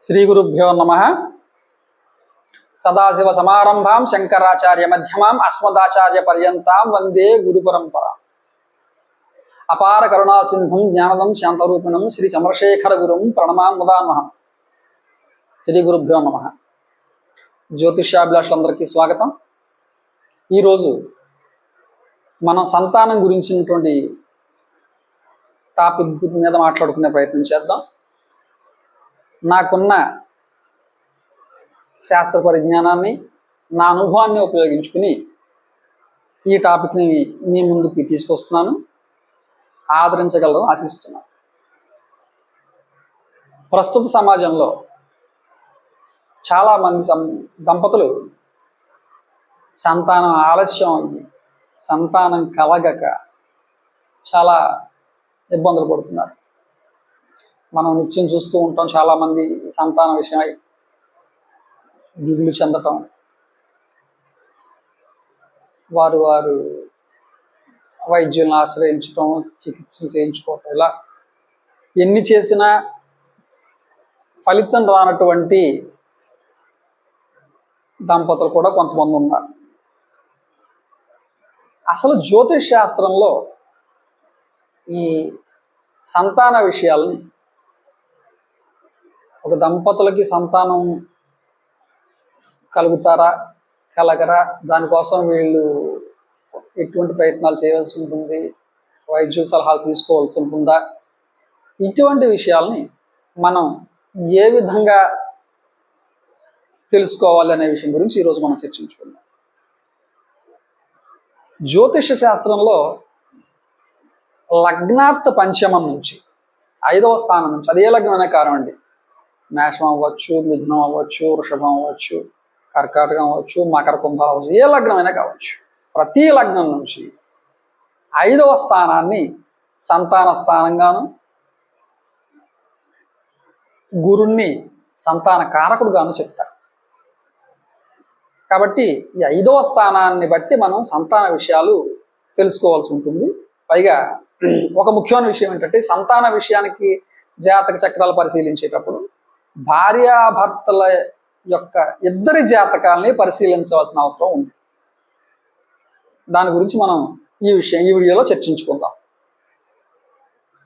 శ్రీ గురుభ్యో నమ. సదాశివ సమారంభాం శంకరాచార్య మధ్యమాం అస్మదాచార్య పర్యంతాం వందే గురు పరంపర. అపార కరుణా సింధుం జ్ఞానదం శాంతరూపిణం శ్రీ చంద్రశేఖర గురుం ప్రణమాం ముదాన్మహం శ్రీ గురుభ్యో నమ. జ్యోతిష్యాభిలాషులందరికీ స్వాగతం. ఈరోజు మనం సంతానం గురించినటువంటి టాపిక్ మీద మాట్లాడుకునే ప్రయత్నం చేద్దాం. నాకున్న శాస్త్ర పరిజ్ఞానాన్ని నా అనుభవాన్ని ఉపయోగించుకుని ఈ టాపిక్ని మీ ముందుకి తీసుకొస్తున్నాను. ఆదరించగలరు ఆశిస్తున్నాను. ప్రస్తుత సమాజంలో చాలామంది సం దంపతులు సంతానం ఆలస్యం అయ్యి సంతానం కలగక చాలా ఇబ్బందులు పడుతున్నారు. నిత్యం చూస్తూ ఉంటాం. చాలామంది సంతాన విషయమై దిగులు చెందటం. వారు వారు వైద్యులను ఆశ్రయించటం చికిత్సలు చేయించుకోవటం ఇలా ఎన్ని చేసినా ఫలితం రానటువంటి దంపతులు కూడా కొంతమంది ఉన్నారు. అసలు జ్యోతిష్ శాస్త్రంలో ఈ సంతాన విషయాల్ని ఒక దంపతులకి సంతానం కలుగుతారా కలగరా? దానికోసం వీళ్ళు ఎటువంటి ప్రయత్నాలు చేయవలసి ఉంటుంది? వైద్యుల సలహాలు తీసుకోవాల్సి ఉంటుందా? ఇటువంటి విషయాల్ని మనం ఏ విధంగా తెలుసుకోవాలి అనే విషయం గురించి ఈరోజు మనం చర్చించుకుందాం. జ్యోతిష శాస్త్రంలో లగ్నాత్ పంచమం నుంచి ఐదవ స్థానం నుంచి అదే లగ్నమే కానివ్వండి మేషం అవ్వచ్చు మిథునం అవ్వచ్చు వృషభం అవ్వచ్చు కర్కాటకం అవ్వచ్చు మకర కుంభ అవ్వచ్చు ఏ లగ్నమైనా కావచ్చు. ప్రతి లగ్నం నుంచి ఐదవ స్థానాన్ని సంతాన స్థానంగాను గురుణ్ణి సంతాన కారకుడుగాను చెప్తారు. కాబట్టి ఈ ఐదవ స్థానాన్ని బట్టి మనం సంతాన విషయాలు తెలుసుకోవాల్సి ఉంటుంది. పైగా ఒక ముఖ్యమైన విషయం ఏంటంటే సంతాన విషయానికి జాతక చక్రాలు పరిశీలించేటప్పుడు భార్యాభర్తల యొక్క ఇద్దరి జాతకాలని పరిశీలించవలసిన అవసరం ఉంది. దాని గురించి మనం ఈ విషయం ఈ వీడియోలో చర్చించుకుందాం.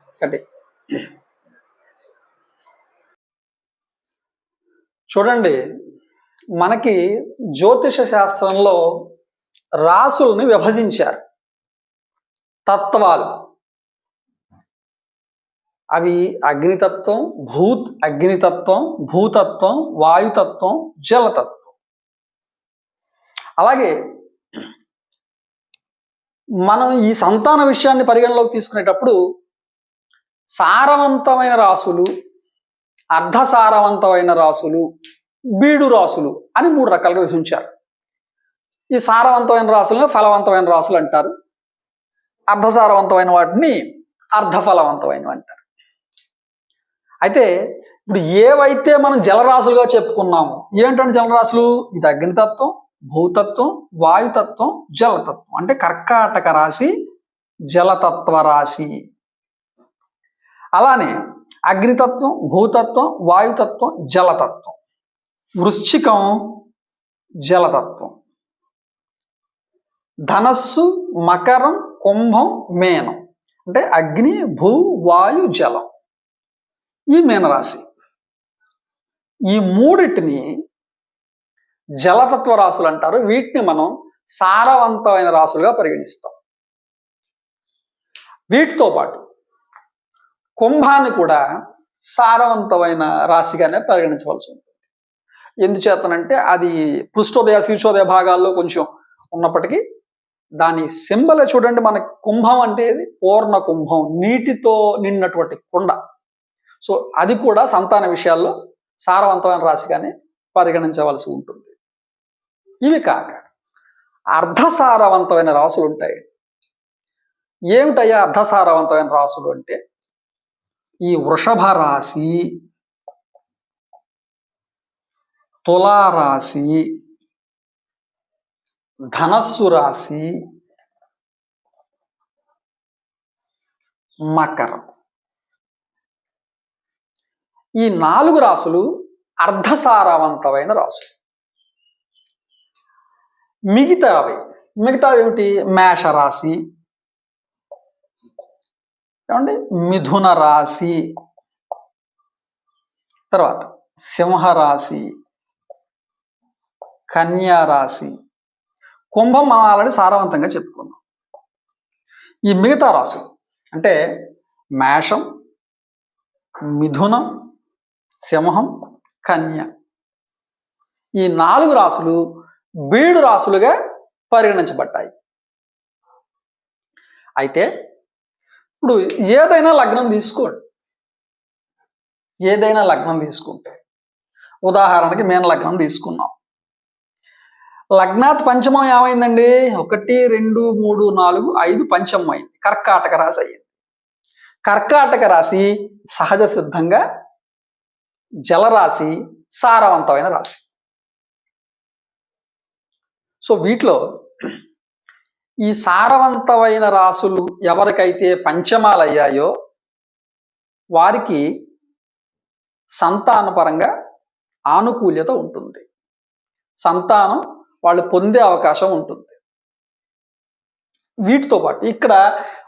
ఒకటి చూడండి మనకి జ్యోతిష శాస్త్రంలో రాసుల్ని విభజించారు. తత్వాలు. అవి అగ్నితత్వం భూత్ అగ్నితత్వం భూతత్వం వాయుతత్వం జలతత్వం. అలాగే మనం ఈ సంతాన విషయాన్ని పరిగణలోకి తీసుకునేటప్పుడు సారవంతమైన రాసులు అర్ధసారవంతమైన రాసులు బీడు రాసులు అని మూడు రకాలుగా విభజించారు. ఈ సారవంతమైన రాసులను ఫలవంతమైన రాసులు అంటారు. అర్ధసారవంతమైన వాటిని అర్ధఫలవంతమైనవి అంటారు. అయితే ఇప్పుడు ఏవైతే మనం జలరాశులుగా చెప్పుకున్నామో ఏంటంటే జలరాశులు? ఇది అగ్నితత్వం భూతత్వం వాయుతత్వం జలతత్వం. అంటే కర్కాటక రాశి జలతత్వ రాశి. అలానే అగ్నితత్వం భూతత్వం వాయుతత్వం జలతత్వం. వృశ్చికం జలతత్వం. ధనస్సు మకరం కుంభం మేనం. అంటే అగ్ని భూ వాయు జలం. ఈ మీనరాశి. ఈ మూడిటిని జలతత్వ రాశులు అంటారు. వీటిని మనం సారవంతమైన రాసులుగా పరిగణిస్తాం. వీటితో పాటు కుంభాన్ని కూడా సారవంతమైన రాశిగానే పరిగణించవలసి ఉంటుంది. ఎందుచేతనంటే అది పృష్ఠోదయ శీర్షోదయ భాగాల్లో కొంచెం ఉన్నప్పటికీ దాని సింబల్ చూడండి మన కుంభం అంటే పూర్ణ కుంభం నీటితో నిన్నటువంటి కుండ. సో అది కూడా సంతాన విషయాల్లో సారవంతమైన రాశిగానే పరిగణించవలసి ఉంటుంది. ఇవి కాక అర్ధసారవంతమైన రాసులు ఉంటాయి ఏమిటయ్యా అర్ధసారవంతమైన రాసులు అంటే? ఈ వృషభ రాశి తులారాశి ధనస్సు రాశి మకరం. ఈ నాలుగు రాసులు అర్ధసారవంతమైన రాసులు. మిగతావి మిగతావి ఏమిటి మేషరాశి. ఏమండి? మిథున రాశి. తర్వాత సింహరాశి కన్యా రాశి. కుంభం మనం ఆల్రెడీ సారవంతంగా చెప్పుకున్నాం. ఈ మిగతా రాశులు అంటే మేషం మిథునం సింహం కన్య. ఈ నాలుగు రాసులు బీడు రాసులుగా పరిగణించబడ్డాయి. అయితే ఇప్పుడు ఏదైనా లగ్నం తీసుకోండి. ఏదైనా లగ్నం తీసుకుంటే. ఉదాహరణకి మేము లగ్నం తీసుకున్నాం. లగ్నాత్ పంచమం ఏమైందండి? ఒకటి రెండు మూడు నాలుగు ఐదు పంచమం అయింది. కర్కాటక రాశి అయ్యింది. కర్కాటక రాశి సహజ సిద్ధంగా జలరాశి సారవంతమైన రాశి. సో వీటిలో ఈ సారవంతమైన రాసులు ఎవరికైతే పంచమాలు అయ్యాయో వారికి సంతానపరంగా ఆనుకూల్యత ఉంటుంది. సంతానం వాళ్ళు పొందే అవకాశం ఉంటుంది. వీటితో పాటు ఇక్కడ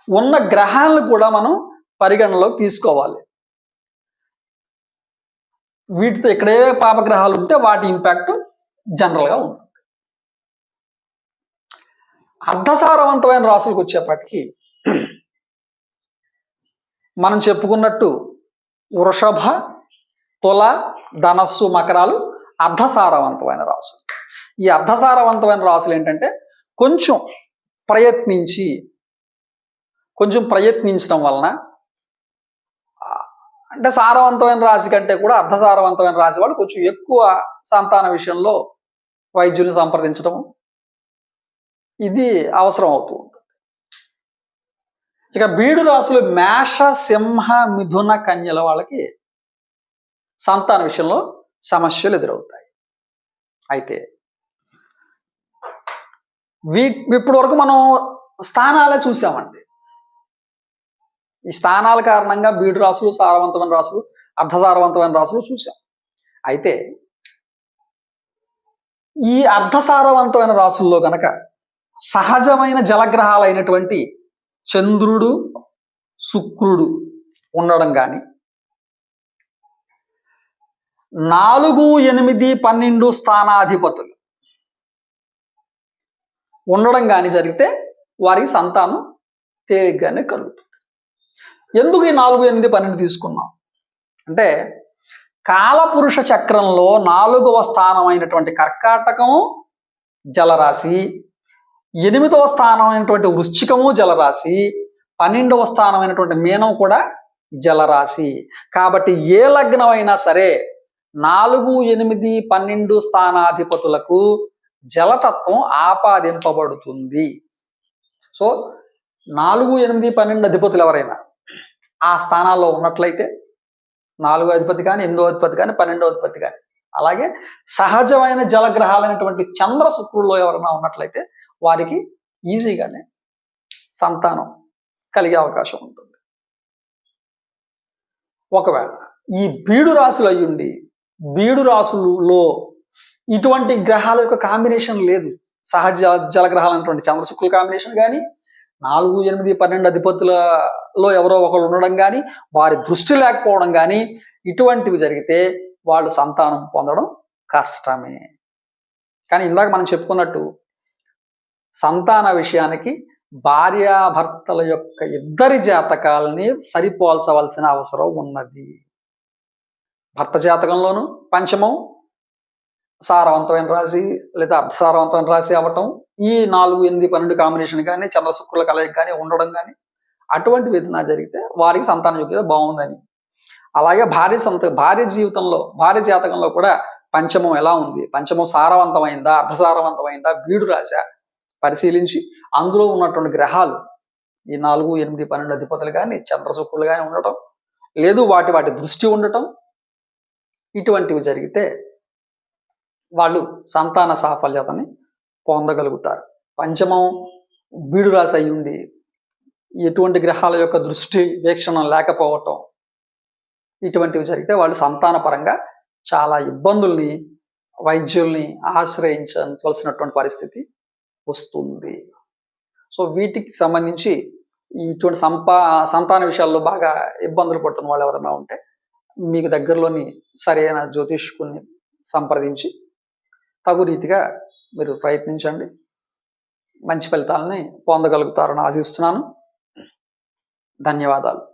ఉన్న గ్రహాలను కూడా మనం పరిగణలోకి తీసుకోవాలి. వీటితో ఇక్కడే పాపగ్రహాలు ఉంటే వాటి ఇంపాక్ట్ జనరల్గా ఉంటుంది. అర్ధసారవంతమైన రాసులకు వచ్చేప్పటికీ మనం చెప్పుకున్నట్టు వృషభ తుల ధనస్సు మకరాలు అర్ధసారవంతమైన రాసులు ఈ అర్ధసారవంతమైన రాసులు ఏంటంటే కొంచెం ప్రయత్నించి కొంచెం ప్రయత్నించడం వలన అంటే సారవంతమైన రాశి కంటే కూడా అర్ధసారవంతమైన రాశి వాళ్ళు కొంచెం ఎక్కువ సంతాన విషయంలో వైద్యుని సంప్రదించడం ఇది అవసరం అవుతూ ఉంటుంది. ఇక బీడు రాశులు మేష సింహ మిథున కన్యల వాళ్ళకి సంతాన విషయంలో సమస్యలు ఎదురవుతాయి. అయితే వీ ఇప్పటి వరకు మనం స్థానాలే చూసామండి. ఈ స్థానాల కారణంగా బీడు రాసులు సారవంతమైన రాసులు అర్ధసారవంతమైన రాసులు చూసాం అయితే ఈ అర్ధసారవంతమైన రాసుల్లో గనక సహజమైన జలగ్రహాలైనటువంటి చంద్రుడు శుక్రుడు ఉండడం కానీ నాలుగు ఎనిమిది పన్నెండు స్థానాధిపతులు ఉండడం కానీ జరిగితే వారికి సంతానం తేలిగ్గానే కలుగుతుంది. ఎందుకు ఈ నాలుగు ఎనిమిది పన్నెండు తీసుకున్నాం? అంటే కాలపురుష చక్రంలో నాలుగవ స్థానమైనటువంటి కర్కాటకము జలరాశి ఎనిమిదవ స్థానమైనటువంటి వృశ్చికము జలరాశి పన్నెండవ స్థానమైనటువంటి మీనం కూడా జలరాశి. కాబట్టి ఏ లగ్నం అయినా సరే నాలుగు ఎనిమిది పన్నెండు స్థానాధిపతులకు జలతత్వం ఆపాదింపబడుతుంది. సో నాలుగు ఎనిమిది పన్నెండు అధిపతులు ఎవరైనా? ఆ స్థానాల్లో ఉన్నట్లయితే నాలుగో అధిపతి కానీ ఎనిమిదో అధిపతి కానీ పన్నెండో అధిపతి కానీ. అలాగే సహజమైన జలగ్రహాలైనటువంటి చంద్ర శుక్రుల్లో ఎవరైనా ఉన్నట్లయితే వారికి ఈజీగానే సంతానం కలిగే అవకాశం ఉంటుంది. ఒకవేళ ఈ బీడు రాశులు అయ్యుండి బీడు రాశులలో ఇటువంటి గ్రహాల యొక్క కాంబినేషన్ లేదు. సహజ జలగ్రహాలు అనేటువంటి చంద్ర శుక్రుల కాంబినేషన్ కానీ నాలుగు ఎనిమిది పన్నెండు అధిపతులలో ఎవరో ఒకరు ఉండడం కానీ వారి దృష్టి లేకపోవడం కానీ ఇటువంటివి జరిగితే వాళ్ళు సంతానం పొందడం కష్టమే. కానీ ఇందాక మనం చెప్పుకున్నట్టు సంతాన విషయానికి భార్యాభర్తల యొక్క ఇద్దరి జాతకాలని సరిపోల్చవలసిన అవసరం ఉన్నది. భర్త జాతకంలోను పంచమం సారవంతమైన రాశి లేదా అర్ధసారవంతమైన రాశి అవ్వటం ఈ నాలుగు ఎనిమిది పన్నెండు కాంబినేషన్ కానీ చంద్రశుక్రుల కలయిక కానీ ఉండడం కానీ అటువంటి విధన జరిగితే వారికి సంతాన యోగ్యత బాగుందని. అలాగే భార్య సంత భార్య జీవితంలో భార్య జాతకంలో కూడా పంచమం ఎలా ఉంది? పంచమం సారవంతమైందా? అర్ధసారవంతమైందా? బీడు రాశ? పరిశీలించి అందులో ఉన్నటువంటి గ్రహాలు ఈ నాలుగు ఎనిమిది పన్నెండు అధిపతులు కానీ చంద్రశుక్రులు కానీ ఉండటం లేదు వాటి వాటి దృష్టి ఉండటం ఇటువంటివి జరిగితే వాళ్ళు సంతాన సాఫల్యతని పొందగలుగుతారు. పంచమం బీడు రాశి అయి ఉండి ఎటువంటి గ్రహాల యొక్క దృష్టి వీక్షణం లేకపోవటం ఇటువంటివి జరిగితే వాళ్ళు సంతాన పరంగా చాలా ఇబ్బందుల్ని వైద్యుల్ని ఆశ్రయించవలసినటువంటి పరిస్థితి వస్తుంది. సో వీటికి సంబంధించి ఇటువంటి సంపా సంతాన విషయాల్లో బాగా ఇబ్బందులు పడుతున్న వాళ్ళు ఎవరైనా ఉంటే మీకు దగ్గరలోని సరైన జ్యోతిష్కుల్ని సంప్రదించి తగు రీతిగా మీరు ప్రయత్నించండి. మంచి ఫలితాలని పొందగలుగుతారని ఆశిస్తున్నాను. ధన్యవాదాలు.